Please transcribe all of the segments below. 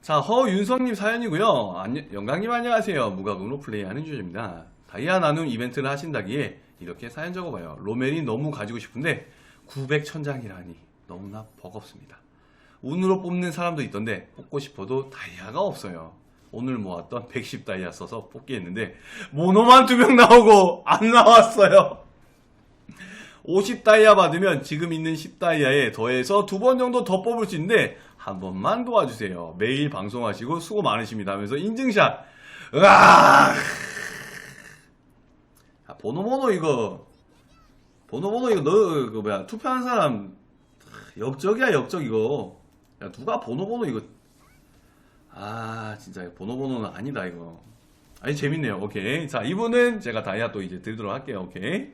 자, 허윤성님 사연이고요. 안녕- 영광님 안녕하세요. 무과금으로 플레이하는 주제입니다. 다이아 나눔 이벤트를 하신다기에 이렇게 사연 적어봐요. 로멜이 너무 가지고 싶은데 900천장이라니 너무나 버겁습니다. 운으로 뽑는 사람도 있던데 뽑고 싶어도 다이아가 없어요. 오늘 모았던 110 다이아 써서 뽑기 했는데 모노만 두 명 나오고 안 나왔어요. 50 다이아 받으면 지금 있는 10 다이아에 더해서 두 번 정도 더 뽑을 수 있는데 한 번만 도와주세요. 매일 방송하시고 수고 많으십니다 하면서 인증샷. 으아! 아, 번호번호 이거 번호번호 이거 너 그 뭐야 투표한 사람 역적이야 역적 이거. 야 누가 번호번호 이거 아 진짜 번호번호는 아니다 이거. 아니 재밌네요. 오케이. 자 이분은 제가 다이아 또 이제 드리도록 할게요. 오케이.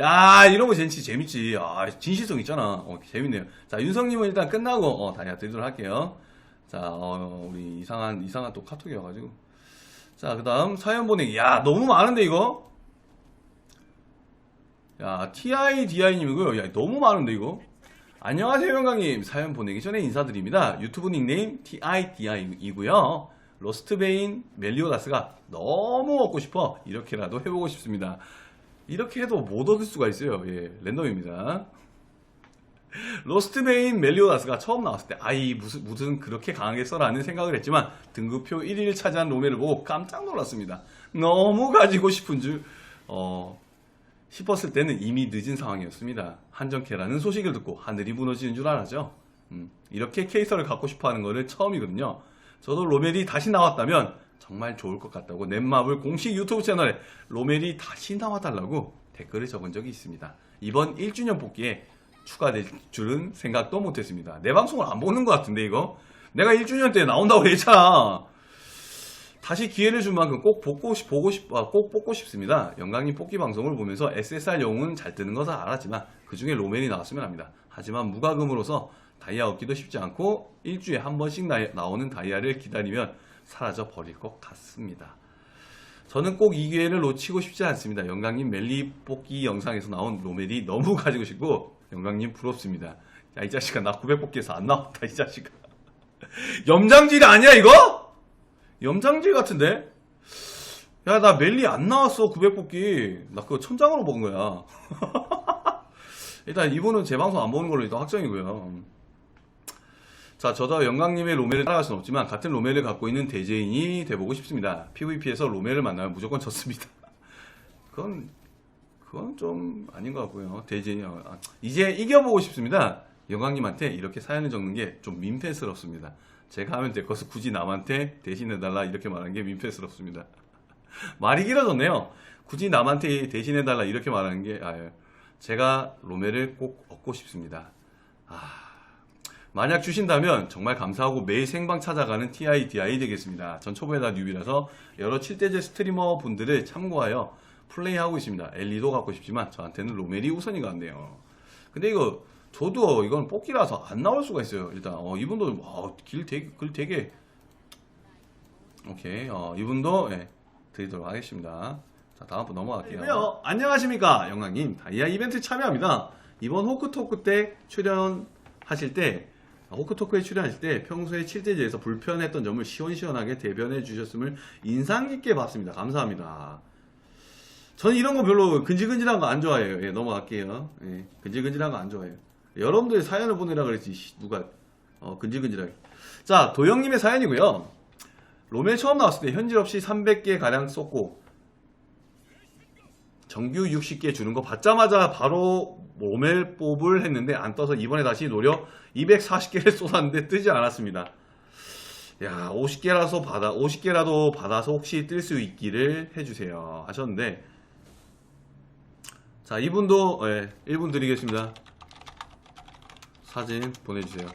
야 이런 거 재밌지 재밌지. 아 진실성 있잖아. 어, 재밌네요. 자 윤성님은 일단 끝나고 어 다이아 드리도록 할게요. 자 어, 우리 이상한 이상한 또 카톡이 와가지고. 자 그 다음 사연 보내기. 야 너무 많은데 이거? 야 TIDI님이고요. 야 너무 많은데 이거? 안녕하세요 영광님. 사연 보내기 전에 인사드립니다. 유튜브 닉네임 TIDI이고요. 로스트베인 멜리오다스가 너무 먹고 싶어. 이렇게라도 해보고 싶습니다 이렇게 해도 못 얻을 수가 있어요. 예, 랜덤입니다. 로스트메인 멜리오다스가 처음 나왔을 때 아이 무슨 무슨 그렇게 강하겠어라는 생각을 했지만 등급표 1위를 차지한 로메를 보고 깜짝 놀랐습니다. 너무 가지고 싶은 줄 어, 싶었을 때는 이미 늦은 상황이었습니다. 한정캐라는 소식을 듣고 하늘이 무너지는 줄 알았죠. 음, 이렇게 케이서를 갖고 싶어하는 거는 처음이거든요. 저도 로멜이 다시 나왔다면 정말 좋을 것 같다고 넷마블 공식 유튜브 채널에 로멜이 다시 나와달라고 댓글을 적은 적이 있습니다. 이번 1주년 뽑기에 추가될 줄은 생각도 못했습니다. 내 방송을 안 보는 것 같은데 이거 내가 1주년 때 나온다고 했잖아. 다시 기회를 준 만큼 꼭 뽑고 싶, 보고 싶, 아, 꼭 뽑고 싶습니다. 영광님 뽑기 방송을 보면서 SSR 영웅은 잘 뜨는 것은 알았지만 그 중에 로맨이 나왔으면 합니다. 하지만 무과금으로서 다이아 얻기도 쉽지 않고 일주일에 한 번씩 나, 나오는 다이아를 기다리면 사라져 버릴 것 같습니다. 저는 꼭 이 기회를 놓치고 싶지 않습니다. 영광님 멜리 뽑기 영상에서 나온 로멜이 너무 가지고 싶고 영광님 부럽습니다. 야 이 자식아 나 900 뽑기에서 안 나왔다 이 자식아. 염장질 아니야 이거? 염장질 같은데? 야 나 멜리 안 나왔어 900 뽑기. 나 그거 천장으로 먹은 거야. 일단 이분은 제 방송 안 보는 걸로 일단 확정이고요. 자, 저도 영광님의 로멜을 따라갈 수는 없지만 같은 로멜을 갖고 있는 대제인이 돼보고 싶습니다. PVP에서 로멜을 만나면 무조건 졌습니다. 그건 그건 좀 아닌 것 같고요. 대제인 아, 이제 이겨보고 싶습니다. 영광님한테 이렇게 사연을 적는 게 좀 민폐스럽습니다. 제가 하면 될 것을 굳이 남한테 대신해달라 이렇게 말하는 게 민폐스럽습니다. 말이 길어졌네요. 굳이 남한테 대신해달라 이렇게 말하는 게 아, 제가 로멜을 꼭 얻고 싶습니다. 아, 만약 주신다면 정말 감사하고 매일 생방 찾아가는 TIDI 되겠습니다. 전 초보에다 뉴비라서 여러 7대제 스트리머 분들을 참고하여 플레이하고 있습니다. 엘리도 갖고 싶지만 저한테는 로멜이 우선인 것 같네요. 근데 이거 저도 이건 뽑기라서 안 나올 수가 있어요. 일단 어, 이분도 어, 길 되게 글 되게 오케이 어, 이분도 예, 드리도록 하겠습니다. 자 다음 분 넘어갈게요. 안녕하십니까 영광님 다이아 이벤트 참여합니다. 이번 호크토크 때 출연하실 때 아, 호크토크에 출연하실 때 평소에 칠대지에서 불편했던 점을 시원시원하게 대변해 주셨음을 인상 깊게 봤습니다. 감사합니다. 저는 이런 거 별로 근질근질한 거 안 좋아해요. 예, 넘어갈게요. 예, 근질근질한 거 안 좋아해요. 여러분들이 사연을 보내라 그랬지 씨, 누가 어, 근질근질하게. 자 도영님의 사연이고요. 로멜 처음 나왔을 때 현질 없이 300개 가량 썼고 정규 60개 주는 거 받자마자 바로 로멜 뽑을 했는데 안 떠서 이번에 다시 노려 240개를 쏟았는데 뜨지 않았습니다. 야 50개라서 받아 50개라도 받아서 혹시 뜰 수 있기를 해주세요 하셨는데 자 이분도 예, 1분 드리겠습니다. 사진 보내주세요.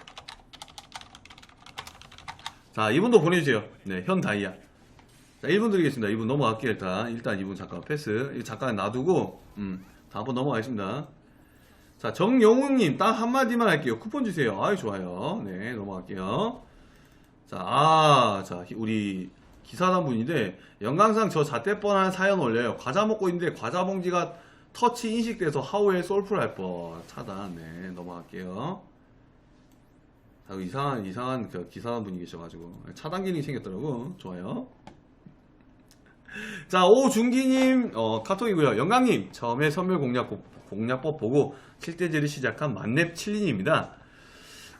자 이분도 보내주세요. 네 현 다이아. 자 1분 드리겠습니다. 2분 넘어갈게요 일단 일단 2분 잠깐 패스 잠깐 놔두고 음 다음번 넘어가겠습니다. 자, 정영웅님, 딱 한마디만 할게요. 쿠폰 주세요. 아이, 좋아요. 네, 넘어갈게요. 자, 아, 자, 우리 기사단 분인데, 영광상 저 잣대 뻔한 사연 올려요. 과자 먹고 있는데, 과자 봉지가 터치 인식돼서 하우에 솔플 할 뻔. 차단. 네, 넘어갈게요. 아, 이상한 이상한 그 기사한 분이 계셔가지고 차단 기능이 생겼더라고. 좋아요. 자 오준기님 어, 카톡이고요. 영광님 처음에 선물 공략 공략법 보고 7대제를 시작한 만렙 7인입니다.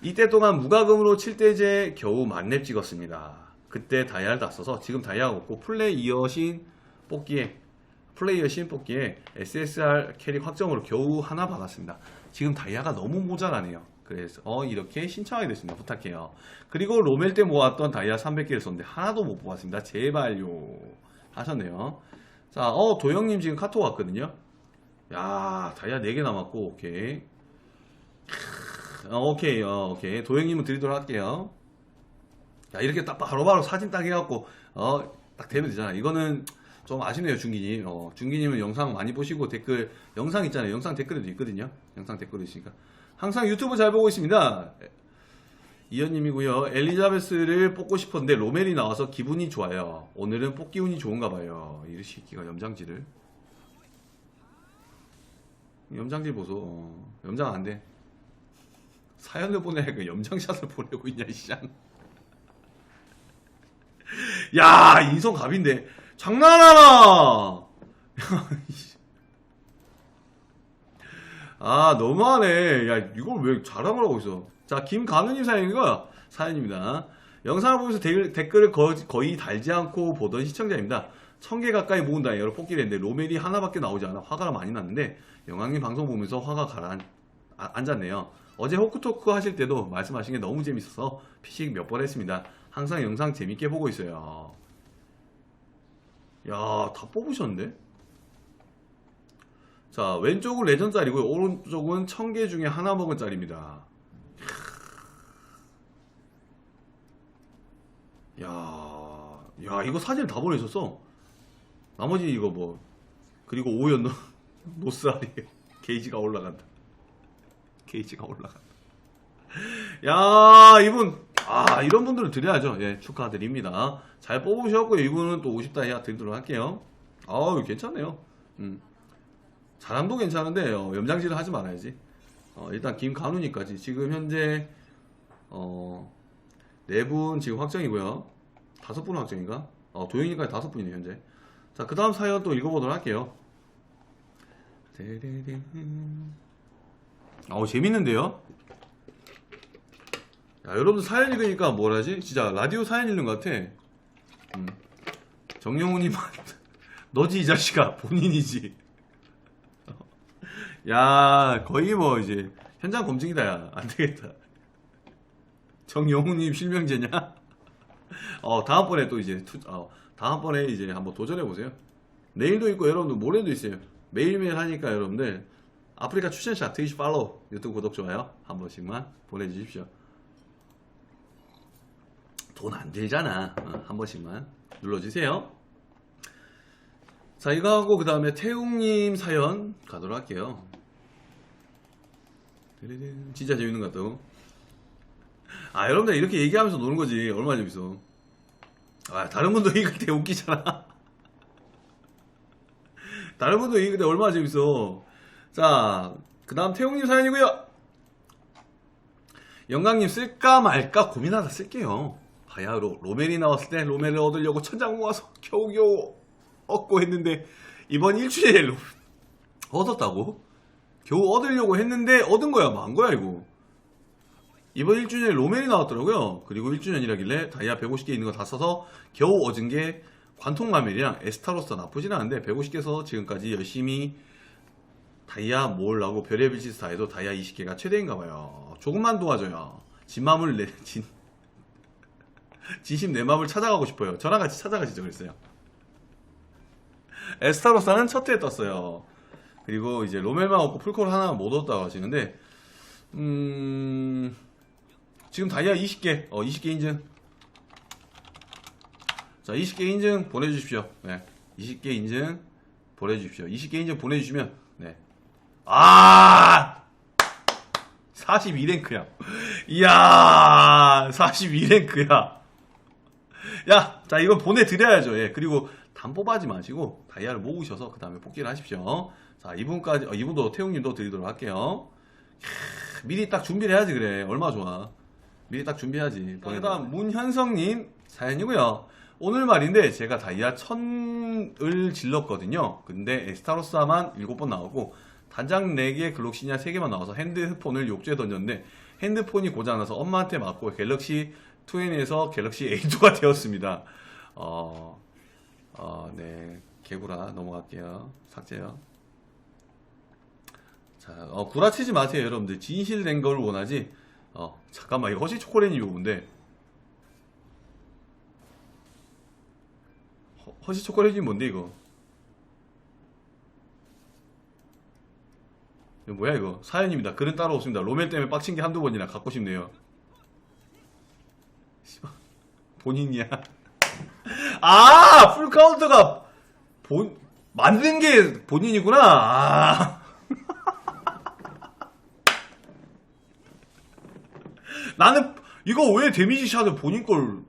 이때 동안 무과금으로 7대제 겨우 만렙 찍었습니다. 그때 다이아를 다 써서 지금 다이아가 없고 플레이어 신 뽑기에 플레이어 신 뽑기에 SSR 캐릭 확정으로 겨우 하나 받았습니다. 지금 다이아가 너무 모자라네요. 그래서 어, 이렇게 신청하게 됐습니다. 부탁해요. 그리고 로멜 때 모았던 다이아 300개를 썼는데 하나도 못 뽑았습니다. 제발요. 하셨네요. 자, 어 도영님 지금 카톡 왔거든요. 야 다이아 4개 남았고 오케이. 어, 오케이, 어, 오케이. 도영님은 드리도록 할게요. 야, 이렇게 딱 바로 바로 사진 딱 해갖고, 어, 딱 되면 되잖아. 이거는 좀 아쉽네요, 중기님. 어, 중기님은 영상 많이 보시고 댓글, 영상 있잖아요. 영상 댓글에도 있거든요. 영상 댓글도 있으니까. 항상 유튜브 잘 보고 있습니다. 이현님이고요. 엘리자베스를 뽑고 싶었는데 로멜이 나와서 기분이 좋아요. 오늘은 뽑기 운이 좋은가 봐요. 이 새끼가 염장지를. 염장지 보소. 어, 염장 안 돼. 사연을 보내니까 염장샷을 보내고 있냐, 이 시장. 야, 인성 갑인데. 장난하나! 아, 너무하네. 야, 이걸 왜 자랑을 하고 있어. 자, 김간우님 사연이고요. 사연입니다. 영상을 보면서 댓글, 거, 거의 달지 않고 보던 시청자입니다. 천개 가까이 모은 다이어를 뽑기를 했는데 로멜이 하나밖에 나오지 않아 화가 많이 났는데 영광님 방송 보면서 화가 가라 아, 앉았네요. 어제 호크토크 하실 때도 말씀하신 게 너무 재밌어서 피식 몇 번 했습니다. 항상 영상 재밌게 보고 있어요. 야, 다 뽑으셨는데? 자, 왼쪽은 레전짜리고요. 오른쪽은 천개 중에 하나 먹은 짤입니다. 야, 야, 이거 사진 다 보내셨어. 나머지 이거 뭐, 그리고 오연 노, 노스알이 게이지가 올라간다. 게이지가 올라간다. 야, 이분, 아, 이런 분들은 드려야죠. 예, 축하드립니다. 잘 뽑으셨고요. 이분은 또 50다이아 드리도록 할게요. 아우, 괜찮네요. 음. 자랑도 괜찮은데, 어, 염장질을 하지 말아야지. 어, 일단 김간우니까지. 지금 현재, 어, 네 분 지금 확정이고요. 다섯 분 확정인가? 어, 도영이까지 다섯 분이네, 현재. 자, 그 다음 사연 또 읽어보도록 할게요. 어우, 재밌는데요? 야, 여러분들 사연 읽으니까 뭐라지? 진짜 라디오 사연 읽는 것 같아. 음. 정영훈이 너지 이 자식아 본인이지. 야 거의 뭐 이제 현장 검증이다 야 안 되겠다. 정영훈님 실명제냐? 어 다음번에 또 이제 투, 어, 다음번에 이제 한번 도전해 보세요. 내일도 있고 여러분들 모레도 있어요. 매일매일 하니까 여러분들 아프리카 추천샷 트위치 팔로우 유튜브 구독 좋아요 한 번씩만 보내주십시오. 돈 안 들잖아. 어, 한 번씩만 눌러주세요. 자, 이거 하고 그 다음에 태웅님 사연 가도록 할게요. 진짜 재밌는 것 같다고. 아, 여러분들 이렇게 얘기하면서 노는 거지. 얼마나 재밌어. 아, 다른 분도 읽을 때 웃기잖아. 다른 분도 읽을 때 얼마나 재밌어. 자, 그 다음 태웅님 사연이고요. 영광님 쓸까 말까 고민하다 쓸게요. 바야흐로 로멜이 나왔을 때 로멜을 얻으려고 천장 모아서 겨우겨우 얻고 했는데 이번 일주일에 로... 얻었다고? 겨우 얻으려고 했는데 얻은 거야 만 거야 이거 이번 1주년에 로멜이 나왔더라고요 그리고 1주년이라길래 다이아 150개 있는 거 다 써서 겨우 얻은 게 관통 라멜이랑 에스타로스 나쁘진 않은데 150개 서 지금까지 열심히 다이아 모으려고 별의별 짓다 해도 다이아 20개가 최대인가 봐요 조금만 도와줘요 진 맘을 내... 진... 진심 내 맘을 찾아가고 싶어요. 저랑 같이 찾아가시죠. 그랬어요. 에스타로사는 첫 회에 떴어요. 그리고 이제 로멜만 없고 풀콜 하나 못 얻었다고 하시는데, 음, 지금 다이아 20개, 어, 20개 인증. 자, 20개 인증 보내주십시오. 네. 20개 인증 보내주십시오. 20개 인증 보내주시면, 네. 아! 42랭크야. 이야, 42랭크야. 야, 자, 이거 보내드려야죠. 예. 그리고 담 뽑아지 마시고, 다이아를 모으셔서, 그 다음에 뽑기를 하십시오. 자, 이분까지, 어, 이분도 태웅님도 드리도록 할게요. 캬, 미리 딱 준비를 해야지, 그래. 얼마 좋아. 미리 딱 준비하지. 그다음 문현성님 사연이고요. 오늘 말인데 제가 다이아 1000을 질렀거든요. 근데 에스타로스만 7번 나오고 단장 4개 글록시냐 3개만 나와서 핸드폰을 욕조에 던졌는데 핸드폰이 고장나서 엄마한테 맞고 갤럭시 2N에서 갤럭시 A2가 되었습니다. 어, 어, 네. 개구라 넘어갈게요. 삭제요. 자, 어, 구라치지 마세요, 여러분들. 진실된 걸 원하지. 어, 잠깐만, 이거 허시 초콜릿이 뭔데? 허, 허시 초콜릿이 뭔데, 이거? 이거 뭐야, 이거? 사연입니다. 글은 따로 없습니다. 로멜 때문에 빡친 게 한두 번이나 갖고 싶네요. 본인이야. 아! 풀카운트가 본, 만든 게 본인이구나. 아. 나는 이거 왜 데미지 샷을 본인 걸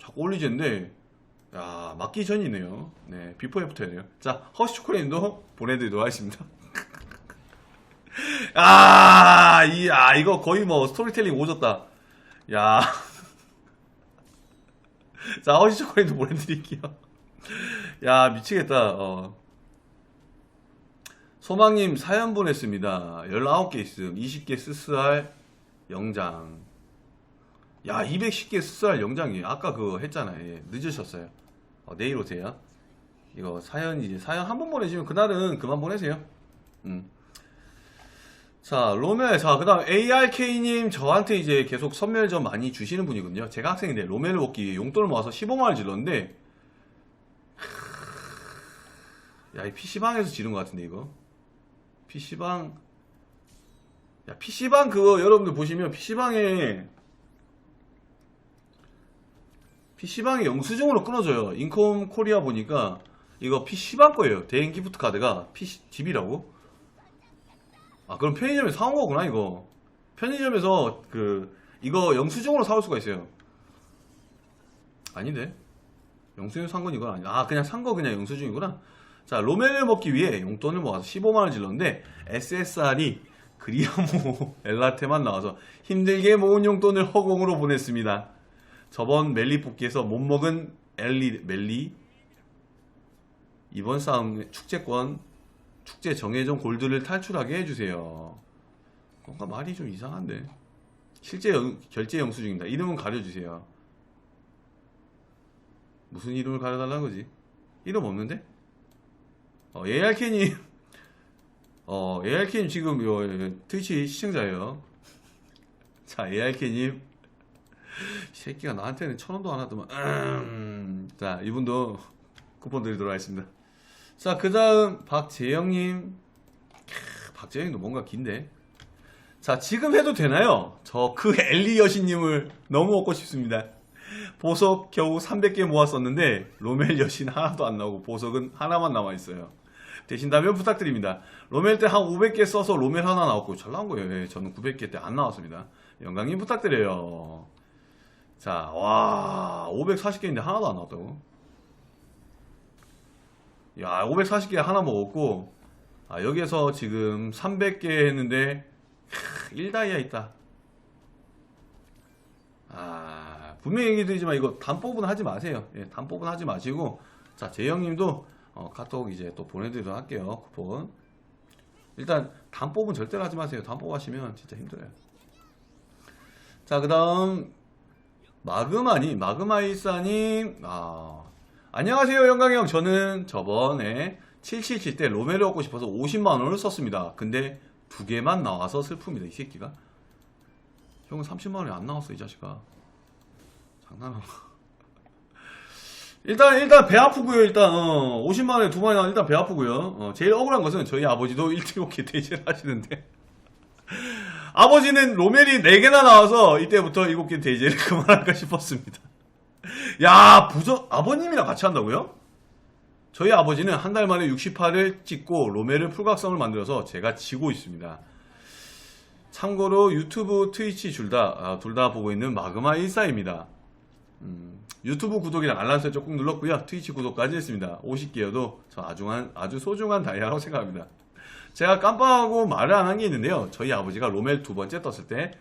자꾸 올리지는데 야 맞기 전이네요. 네 비포 애프터네요. 자 허시 초콜릿도 보내드리도록 하겠습니다. 아, 이, 아, 이거 거의 뭐 스토리텔링 오졌다. 야. 자, 허시 초콜릿도 보내드릴게요. 야, 미치겠다. 어. 소망님 사연 보냈습니다. 19개 있음. 20개 스스할 영장. 야, 210개 스스할 영장이 아까 그거 했잖아요. 예, 늦으셨어요. 어, 내일 오세요. 이거 사연 이제 사연 한 번 보내시면 그날은 그만 보내세요. 음. 자, 로멜. 자, 그 다음 ARK님 저한테 이제 계속 선멸 좀 많이 주시는 분이거든요. 제가 학생인데 로멜을 먹기 용돈을 모아서 15만원 질렀는데 야, 이 PC방에서 지른 것 같은데, 이거. PC방. 야, PC방 그거 여러분들 보시면 PC방에 PC방에 영수증으로 끊어져요. 인컴 코리아 보니까 이거 PC방 거예요. 대행 기프트 카드가 PC, 집이라고? 아, 그럼 편의점에서 사온 거구나, 이거. 편의점에서 그, 이거 영수증으로 사올 수가 있어요. 아닌데? 영수증 산 건 이건 아니다. 아, 그냥 산 거 그냥 영수증이구나. 자, 로멜을 먹기 위해 용돈을 모아서 15만원 질렀는데, SSR이 그리아모 엘라테만 나와서 힘들게 모은 용돈을 허공으로 보냈습니다. 저번 멜리 뽑기에서 못 먹은 엘리, 멜리, 이번 싸움 축제권, 축제 정예전 골드를 탈출하게 해주세요. 뭔가 말이 좀 이상한데. 실제 영- 결제 영수증입니다. 이름은 가려주세요. 무슨 이름을 가려달라는 거지? 이름 없는데? 어, ARK님, 어, ARK님 지금 요, 트위치 시청자예요. 자, ARK님. 새끼가 나한테는 천 원도 안 하더만. 음. 자, 이분도 쿠폰 드리도록 하겠습니다. 자, 그 다음, 박재영님. 캬, 박재영도 뭔가 긴데. 자, 지금 해도 되나요? 저 그 엘리 여신님을 너무 먹고 싶습니다. 보석 겨우 300개 모았었는데, 로멜 여신 하나도 안 나오고, 보석은 하나만 남아있어요. 답변 부탁드립니다. 로멜 때 한 500개 써서 로멜 하나 나왔고, 잘 나온 거예요. 예, 저는 900개 때 안 나왔습니다. 영광님 부탁드려요. 자, 와, 540개인데 하나도 안 나왔다고? 야, 540개 하나 먹었고, 아, 여기에서 지금 300개 했는데, 1다이아 있다. 아, 분명히 얘기 드리지만 이거 단법은 하지 마세요. 예, 단법은 하지 마시고, 자, 재영님도 어, 카톡 이제 또 보내드리도록 할게요. 쿠폰. 일단, 단법은 절대로 하지 마세요. 단법 하시면 진짜 힘들어요. 자, 그 다음, 마그마님, 마그마이사님, 아, 안녕하세요, 영광형. 저는 저번에 777 때 로멜을 얻고 싶어서 50만원을 썼습니다. 근데 두 개만 나와서 슬픕니다, 이 새끼가. 형은 30만원이 안 나왔어, 이 자식아. 장난하나. 일단, 일단 배 아프고요, 일단, 어, 50만원에 두 마리 나와 일단 배 아프고요. 어, 제일 억울한 것은 저희 아버지도 1.5개 대제를 하시는데. 아버지는 로멜이 4개나 나와서 이때부터 7개 대제를 그만할까 싶었습니다. 야, 부정, 아버님이랑 같이 한다고요? 저희 아버지는 한 달 만에 68을 찍고 로멜을 풀각성을 만들어서 제가 지고 있습니다. 참고로 유튜브, 트위치 둘 다, 둘다 보고 있는 마그마 1사입니다. 음, 유튜브 구독이랑 알람 설정 꾹 눌렀고요. 트위치 구독까지 했습니다. 50개여도 저 아중한, 아주 소중한 다이아라고 생각합니다. 제가 깜빡하고 말을 안 한 게 있는데요. 저희 아버지가 로멜 두 번째 떴을 때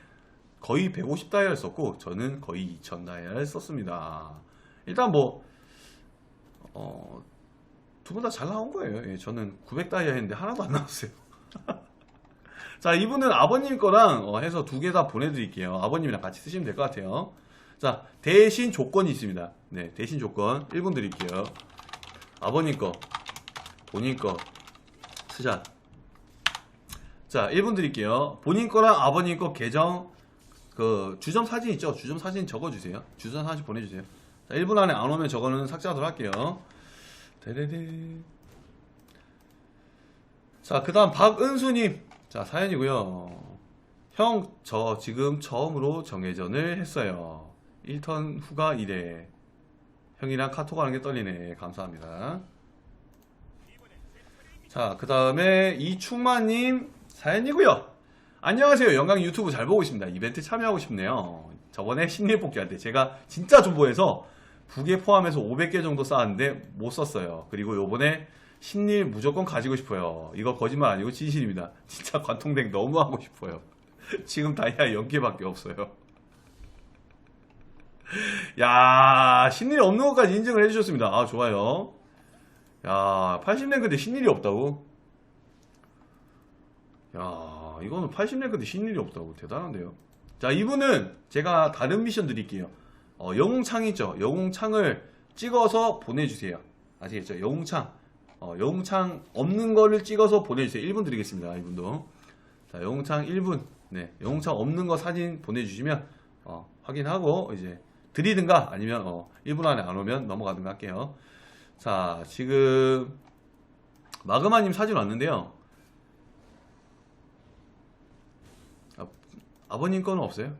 거의 150다이아를 썼고 저는 거의 2000 다이아를 썼습니다. 일단 뭐 어, 두 분 다 잘 나온 거예요. 예, 저는 900다이아 했는데 하나도 안 나왔어요. 자, 이분은 아버님 거랑 어, 해서 두 개 다 보내드릴게요. 아버님이랑 같이 쓰시면 될 것 같아요. 자, 대신 조건이 있습니다. 네, 대신 조건 1분 드릴게요. 아버님 거, 본인 거, 스샷. 자, 1분 드릴게요. 본인 거랑 아버님 거 계정, 그, 주점 사진 있죠? 주점 사진 적어주세요. 주점 사진 보내주세요. 자, 1분 안에 안 오면 저거는 삭제하도록 할게요. 데데데. 자, 그 다음 박은수님. 자, 사연이고요. 형, 저 지금 처음으로 정회전을 했어요. 1턴 후가 1회. 형이랑 카톡 하는 게 떨리네. 감사합니다. 자, 그 다음에 이충마님 사연이고요. 안녕하세요. 영광 유튜브 잘 보고 있습니다. 이벤트 참여하고 싶네요. 저번에 신일 뽑기 할때 제가 진짜 존버해서 부계 포함해서 500개 정도 쌓았는데 못 썼어요. 그리고 요번에 신일 무조건 가지고 싶어요. 이거 거짓말 아니고 진실입니다. 진짜 관통덱 너무 하고 싶어요. 지금 다이아 0개밖에 없어요. 야, 신일이 없는 것까지 인증을 해주셨습니다. 아, 좋아요. 야, 80랭크인데 신일이 없다고? 야, 이거는 80랭크인데 신일이 없다고. 대단한데요. 자, 이분은 제가 다른 미션 드릴게요. 어, 영웅창이죠. 영웅창을 찍어서 보내주세요. 아시겠죠? 영웅창. 어, 영웅창 없는 거를 찍어서 보내주세요. 1분 드리겠습니다. 이분도. 자, 영웅창 1분. 네, 영웅창 없는 거 사진 보내주시면 어, 확인하고 이제 드리든가 아니면 어, 1분 안에 안 오면 넘어가든가 할게요. 자, 지금 마그마님 사진 왔는데요. 아, 아버님 거는 없어요?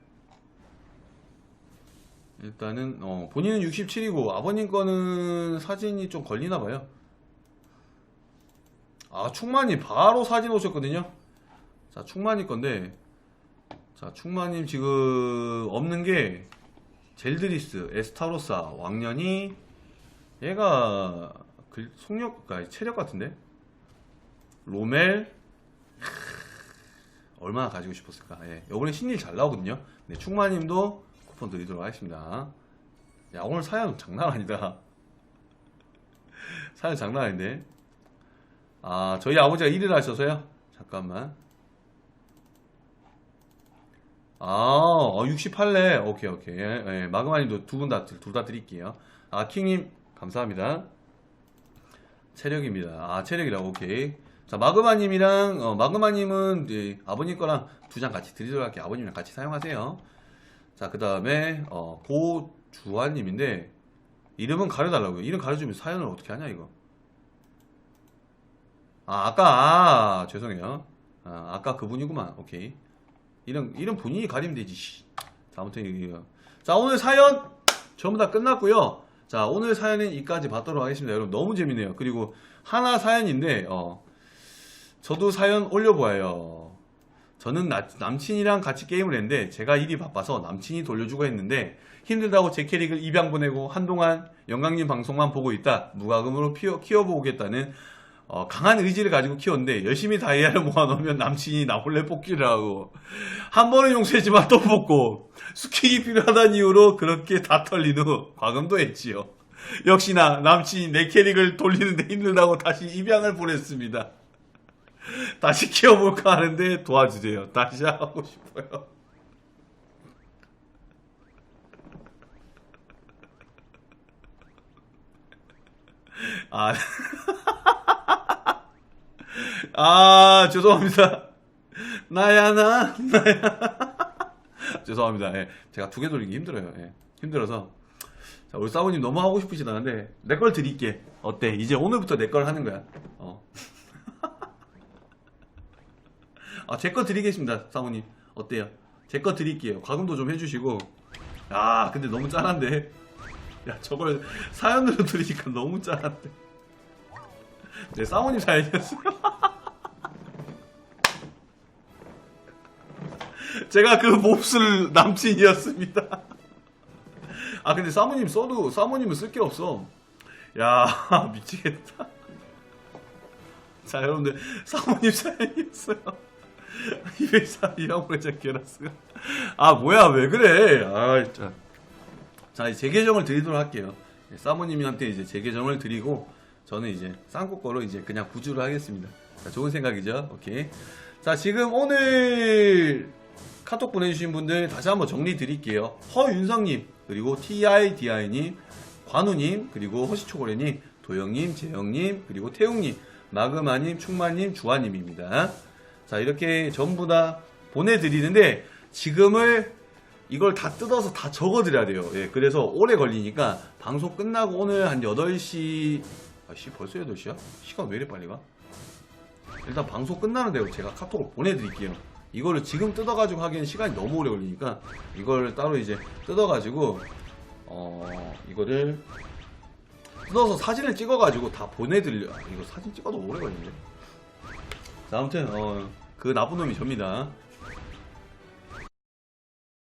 일단은 어, 본인은 67이고 아버님 거는 사진이 좀 걸리나 봐요. 아 충만님 바로 사진 오셨거든요. 자 충만님 건데 자 충만님 지금 없는 게 젤드리스, 에스타로사, 왕년이 얘가 글, 속력, 아 체력 같은데 로멜 크, 얼마나 가지고 싶었을까? 예, 이번에 신일 잘 나오거든요. 네, 충만님도 쿠폰 드리도록 하겠습니다. 야 오늘 사연 장난 아니다. 사연 장난 아닌데. 아 저희 아버지가 일을 하셔서요. 잠깐만. 아, 68래. 오케이, 오케이. 예, 예, 마그마님도 두 분 다, 둘 다 드릴게요. 아, 킹님, 감사합니다. 체력입니다. 아, 체력이라고, 오케이. 자, 마그마님이랑, 어, 마그마님은 이제 아버님 거랑 두 장 같이 드리도록 할게요. 아버님이랑 같이 사용하세요. 자, 그 다음에, 어, 고주환님인데, 이름은 가려달라고요. 이름 가려주면 사연을 어떻게 하냐, 이거. 아, 아까, 아, 죄송해요. 아, 아까 그분이구만. 오케이. 이름, 이름 본인이 가리면 되지, 씨. 자, 아무튼, 이거. 자, 오늘 사연 전부 다 끝났고요 자, 오늘 사연은 이까지 받도록 하겠습니다. 여러분, 너무 재밌네요. 그리고 하나 사연인데, 어, 저도 사연 올려보아요. 저는 나- 남친이랑 같이 게임을 했는데, 제가 일이 바빠서 남친이 돌려주고 했는데, 힘들다고 제 캐릭을 입양 보내고 한동안 영광님 방송만 보고 있다. 무과금으로 피워, 키워보겠다는 어, 강한 의지를 가지고 키웠는데 열심히 다이아를 모아놓으면 남친이 나 몰래 뽑기를 하고 한 번은 용서했지만 또 뽑고 수킥이 필요하다는 이유로 그렇게 다 털린 후 과금도 했지요. 역시나 남친이 내 캐릭을 돌리는데 힘들다고 다시 입양을 보냈습니다. 다시 키워볼까 하는데 도와주세요. 다시 하고 싶어요. 아, 아, 죄송합니다. 나야, 나, 나야. 죄송합니다. 예, 제가 두 개 돌리기 힘들어요. 예, 힘들어서. 자, 우리 사모님 너무 하고 싶으시다는데, 내 걸 드릴게. 어때? 이제 오늘부터 내 걸 하는 거야. 어. 아, 제 거 드리겠습니다, 사모님. 어때요? 제 거 드릴게요. 과금도 좀 해주시고. 아, 근데 너무 짠한데. 야, 저걸 사연으로 드리니까 너무 짠한데. 네, 사모님 사연이었어요. 제가 그 몹쓸 남친이었습니다. 아 근데 사모님 써도 사모님은 쓸 게 없어. 야 미치겠다. 자 여러분들 사모님 사연이었어요. 204 이라고 해자 게라스가 아 뭐야 왜 그래? 아 진짜. 자 이제 제 계정을 드리도록 할게요. 네, 사모님한테 이제 제 계정을 드리고 저는 이제 쌍꺼 거로 이제 그냥 구주를 하겠습니다. 자, 좋은 생각이죠. 오케이. 자 지금 오늘 카톡 보내주신 분들 다시 한번 정리 드릴게요. 허윤성님 그리고 TIDI님 관우님 그리고 허시초고래님 도영님 재영님 그리고 태웅님 마그마님 충마님 주아님입니다. 자 이렇게 전부 다 보내드리는데 지금을 이걸 다 뜯어서 다 적어드려야 돼요. 예, 그래서 오래 걸리니까 방송 끝나고 오늘 한 8시 아씨 벌써 8시야? 시간 왜 이래 빨리 가? 일단 방송 끝나는 대로 제가 카톡을 보내드릴게요. 이거를 지금 뜯어가지고 하기엔 시간이 너무 오래 걸리니까 이걸 따로 이제 뜯어가지고 어 이거를 뜯어서 사진을 찍어가지고 다 보내드려. 아, 이거 사진 찍어도 오래 걸리네. 자, 아무튼 어, 그 나쁜 놈이 접니다.